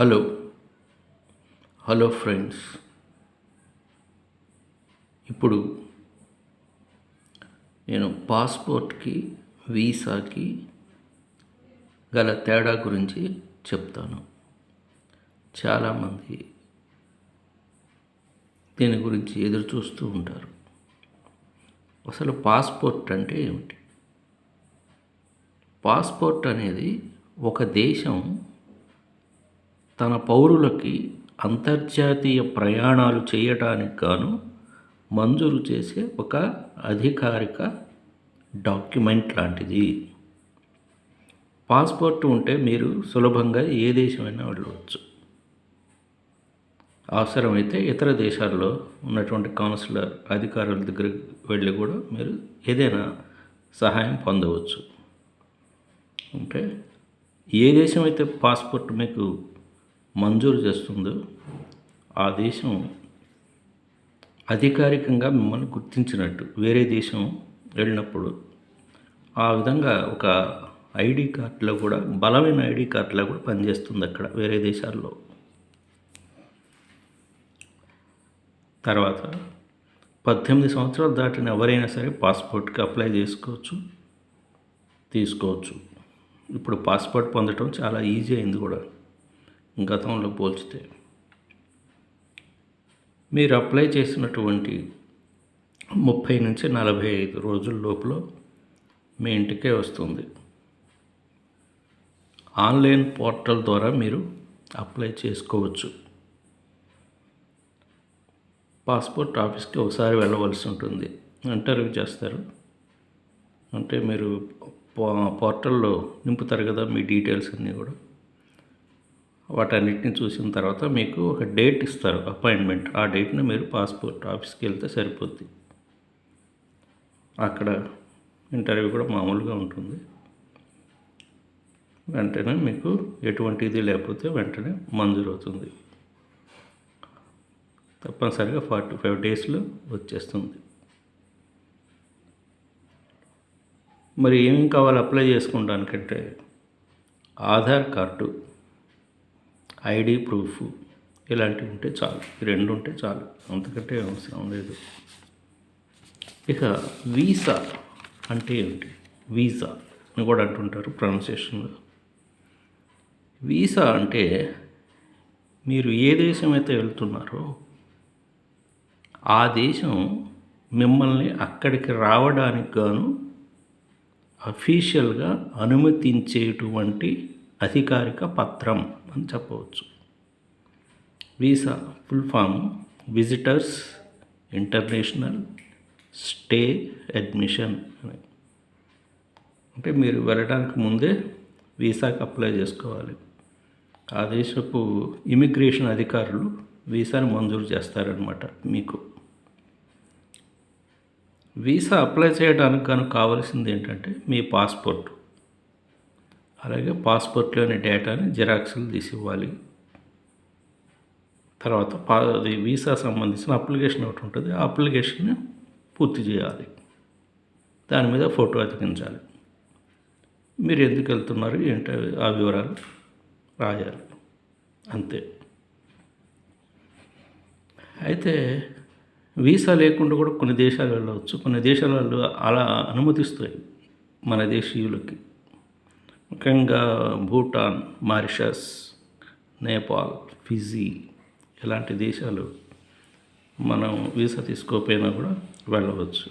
Hello hello friends ఇప్పుడు నేను పాస్పోర్ట్కి వీసాకి గల తేడా గురించి చెప్తాను. చాలామంది దీని గురించి ఎదురు చూస్తూ ఉంటారు. అసలు పాస్పోర్ట్ అంటే ఏమిటి? పాస్పోర్ట్ అనేది ఒక దేశం తన పౌరులకి అంతర్జాతీయ ప్రయాణాలు చేయటానికి గాను మంజూరు చేసే ఒక అధికారిక డాక్యుమెంట్ లాంటిది. పాస్పోర్ట్ ఉంటే మీరు సులభంగా ఏ దేశమైనా వెళ్ళవచ్చు. అవసరమైతే ఇతర దేశాల్లో ఉన్నటువంటి కౌన్సిలర్ అధికారుల దగ్గరికి వెళ్ళి కూడా మీరు ఏదైనా సహాయం పొందవచ్చు. అంటే ఏ దేశం అయితే పాస్పోర్ట్ మీకు మంజూరు చేస్తుందో ఆ దేశం అధికారికంగా మిమ్మల్ని గుర్తించినట్టు వేరే దేశం వెళ్ళినప్పుడు ఆ విధంగా ఒక ఐడి కార్డులో కూడా బలమైన ఐడి కార్డులో కూడా పనిచేస్తుంది అక్కడ వేరే దేశాల్లో. తర్వాత పద్దెనిమిది సంవత్సరాలు దాటిన ఎవరైనా సరే పాస్పోర్ట్కి అప్లై చేసుకోవచ్చు తీసుకోవచ్చు. ఇప్పుడు పాస్పోర్ట్ పొందడం చాలా ఈజీ అయింది కూడా. గతంలో పోల్చితే. మీరు అప్లై చేసినటువంటి ముప్పై నుంచి నలభై ఐదు రోజుల లోపల మీ ఇంటికే వస్తుంది. ఆన్లైన్ పోర్టల్ ద్వారా మీరు అప్లై చేసుకోవచ్చు. పాస్పోర్ట్ ఆఫీస్కి ఒకసారి వెళ్ళవలసి ఉంటుంది. ఇంటర్వ్యూ చేస్తారు. అంటే మీరు పోర్టల్లో నింపుతారు కదా మీ డీటెయిల్స్ అన్నీ కూడా. వాటన్నిటిని చూసిన తర్వాత మీకు ఒక డేట్ ఇస్తారు అపాయింట్మెంట్. ఆ డేట్ని మీరు పాస్పోర్ట్ ఆఫీస్కి వెళ్తే సరిపోద్ది. అక్కడ ఇంటర్వ్యూ కూడా మామూలుగా ఉంటుంది. వెంటనే మీకు ఎటువంటి ఇది లేకపోతే వెంటనే మంజూరు అవుతుంది తప్పనిసరిగా ఫార్టీ ఫైవ్ డేస్లో వచ్చేస్తుంది. మరి ఏమేమి కావాలి అప్లై చేసుకుంటానికంటే ఆధార్ కార్డు. ఐడి ప్రూఫ్ ఇలాంటివి ఉంటే చాలు. ఈ రెండు ఉంటే చాలు. అంతకంటే అవసరం లేదు. ఇక వీసా అంటే ఏమిటి? వీసా అని కూడా అంటుంటారు ప్రొనౌన్సియేషన్లో. వీసా అంటే మీరు ఏ దేశం అయితే వెళ్తున్నారో ఆ దేశం మిమ్మల్ని అక్కడికి రావడానికి గాను అఫీషియల్గా అనుమతించేటువంటి అధికారిక పత్రం అని చెప్పవచ్చు. Visa full form visitors international stay admission అని. అంటే మీరు వెళ్ళడానికి ముందే వీసాకి అప్లై చేసుకోవాలి. ఆ దేశపు ఇమిగ్రేషన్ అధికారులు వీసాను మంజూరు చేస్తారనమాట మీకు. వీసా అప్లై చేయడానికి కనుక కావాల్సింది ఏంటంటే మీ పాస్పోర్ట్. అలాగే పాస్పోర్ట్లోని డేటాని జిరాక్స్లు తీసి ఇవ్వాలి తర్వాత పా అది వీసా సంబంధించిన అప్లికేషన్ ఒకటి ఉంటుంది. ఆ అప్లికేషన్ పూర్తి చేయాలి. దాని మీద ఫోటో అతికించాలి. మీరు ఎందుకు వెళ్తున్నారు? ఏంటో ఆ వివరాలు రాయాలి. అంతే. అయితే వీసా లేకుండా కూడా కొన్ని దేశాలు వెళ్ళవచ్చు. కొన్ని దేశాలలో అలా అనుమతిస్తాయి మన దేశీయులకి. ముఖ్యంగా భూటాన్ మారిషస్ నేపాల్ ఫిజీ ఇలాంటి దేశాలు మనం వీసా తీసుకోకపోయినా కూడా వెళ్ళవచ్చు.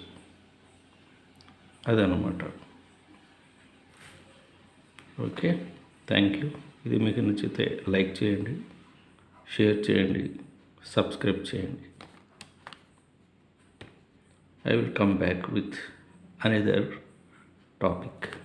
అదనమాట ఓకే. Thank you. ఇది మీకు నచ్చితే లైక్ చేయండి షేర్ చేయండి సబ్స్క్రైబ్ చేయండి. I will come back with another topic.